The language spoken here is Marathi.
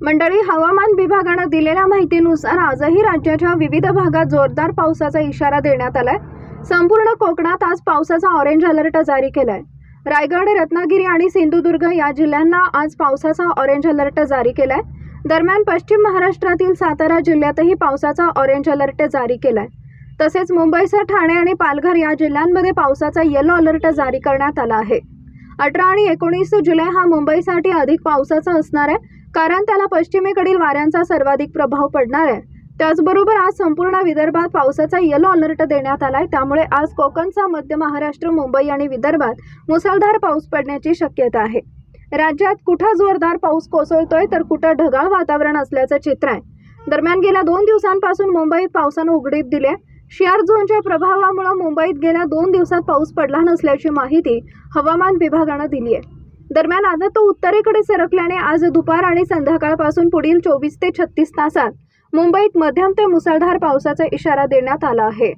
मंडळी हवामान विभागानं दिलेल्या माहितीनुसार आजही राज्याच्या विविध भागात जोरदार पावसाचा इशारा देण्यात आलाय. संपूर्ण कोकणात आज पावसाचा ऑरेंज अलर्ट जारी केलाय. रायगड रत्नागिरी आणि सिंधुदुर्ग या जिल्ह्यांना आज पावसाचा ऑरेंज अलर्ट जारी केलाय. दरम्यान पश्चिम महाराष्ट्रातील सातारा जिल्ह्यातही पावसाचा ऑरेंज अलर्ट जारी केलाय. तसेच मुंबईसह ठाणे आणि पालघर या जिल्ह्यांमध्ये पावसाचा येलो अलर्ट जारी करण्यात आला आहे. अठरा आणि एकोणीस जुलै हा मुंबईसाठी अधिक पावसाचा असणार आहे. कारण त्याला पश्चिमेकडील वाऱ्यांचा सर्वाधिक प्रभाव पडणार आहे. त्याचबरोबर आज संपूर्ण विदर्भात पावसाचा येलो अलर्ट देण्यात आलाय. त्यामुळे आज कोकणचा मध्य महाराष्ट्र मुंबई आणि विदर्भात मुसळधार पाऊस पडण्याची शक्यता आहे. राज्यात कुठं जोरदार पाऊस कोसळतोय तर कुठं ढगाळ वातावरण असल्याचं चित्र आहे. दरम्यान गेल्या दोन दिवसांपासून मुंबईत पावसानं उघडीप दिले शेअर झोनच्या प्रभावामुळे मुंबईत गेल्या दोन दिवसात पाऊस पडला नसल्याची माहिती हवामान विभागानं दिली आहे दरम्यान आता तो उत्तरेकडे सरकल्याने आज दुपार आणि संध्याकाळपासून पुढील चोवीस ते छत्तीस तासात मुंबईत मध्यम ते मुसळधार पावसाचा इशारा देण्यात आला आहे.